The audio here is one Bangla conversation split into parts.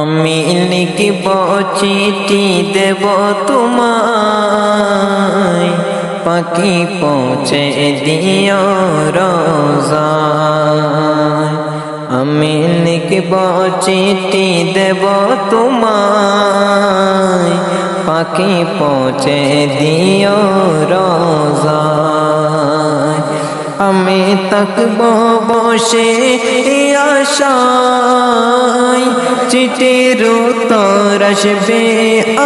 আমি লিখিব চিঠি দেব তোমায়। পাখি পৌঁছে দিও রোজায়। আমি লিখিব চিঠি দেব তোমায়। পাখি পৌঁছে দিও রোজায়। আমি তকব বসে আশায় চিটের উত্তর আসবে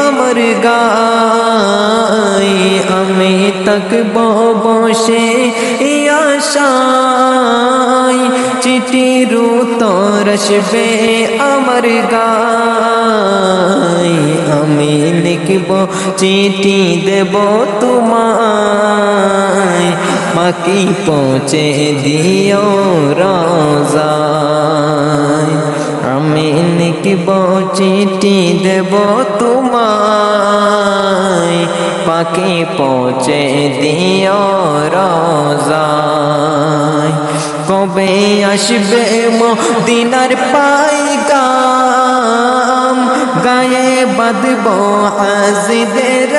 আমার গায়। আমি তকব বসে আশায়, চিঠির উত্তর আসবে আমার গায়। লিখব চিঠি দেব তোমায়। বাকি পৌঁছে দিও রাজায় আমি লিখব, চিঠি দেব তোমায়। পাখি পৌঁছে দিও রাজায় কবে আসবে মদিনার পাইগাম? গায়ে বাঁধব হাজিদের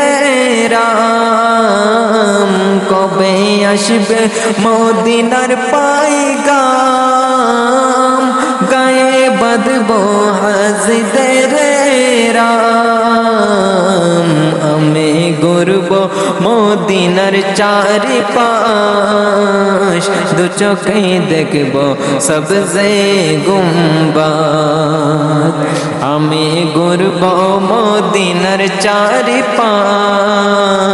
রাম। কবে আসবে মদিনার পাইগাম গায়ে বাঁধব হাজিদের রাম। আমি গর্ব মদিনার চারি পাশ দু চোখে দেখব সবজে গুম্বা আমি গর্ব মদিনার চারি পাশ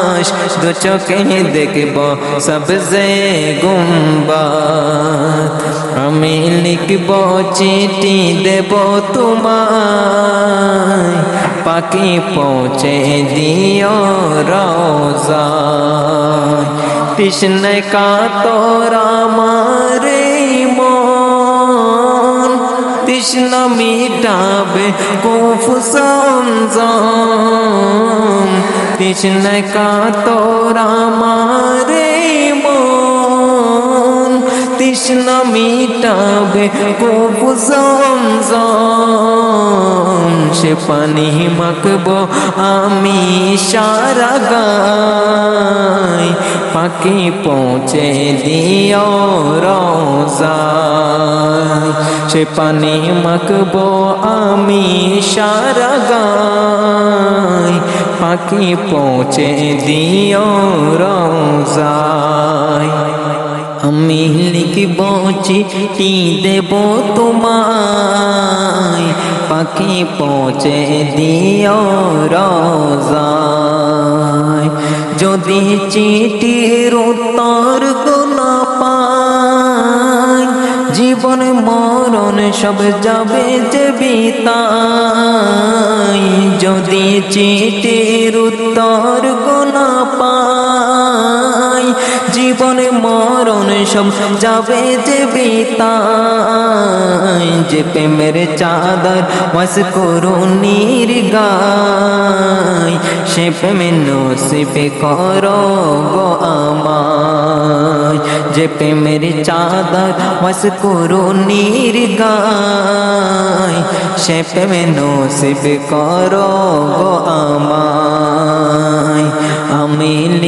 দু চোখে দেখব, সবজে গুম্বা আমি লিখব, চিঠি দেব তোমায়। পাখি পৌঁছে দিও রোজা কৃষ্ণ কা তোরা মারে মন। কৃষ্ণ মিটাবে কুফ সমজম কৃষ্ণ কা তোরা মারে মন। তৃষ্ণ মিটাবে সমজম সে পানি মাখব আমি সারা গাই পাখি পৌঁছে দিও রোজায় সে পানি মাখব আমি সারা পাখি পৌঁছে দিও রোজায় আমি লিখব চিঠি দেব তোমায়। পাখি পৌঁছে দিও রোজায় যদি চিঠির উত্তর গুনা পাই, জীবন মরণ সব যাবে যে বিতাই। যদি চিঠির মরণ সব যাবে যে বিতাই যে প্রেমের চাদর ওয়াস করুণীর গায় সে প্রেমে নসিবে করো গো আমায় যে প্রেমের চাদর ওয়াস করুণীর গায় সে প্রেমে নসিবে করো গো আমায় আমি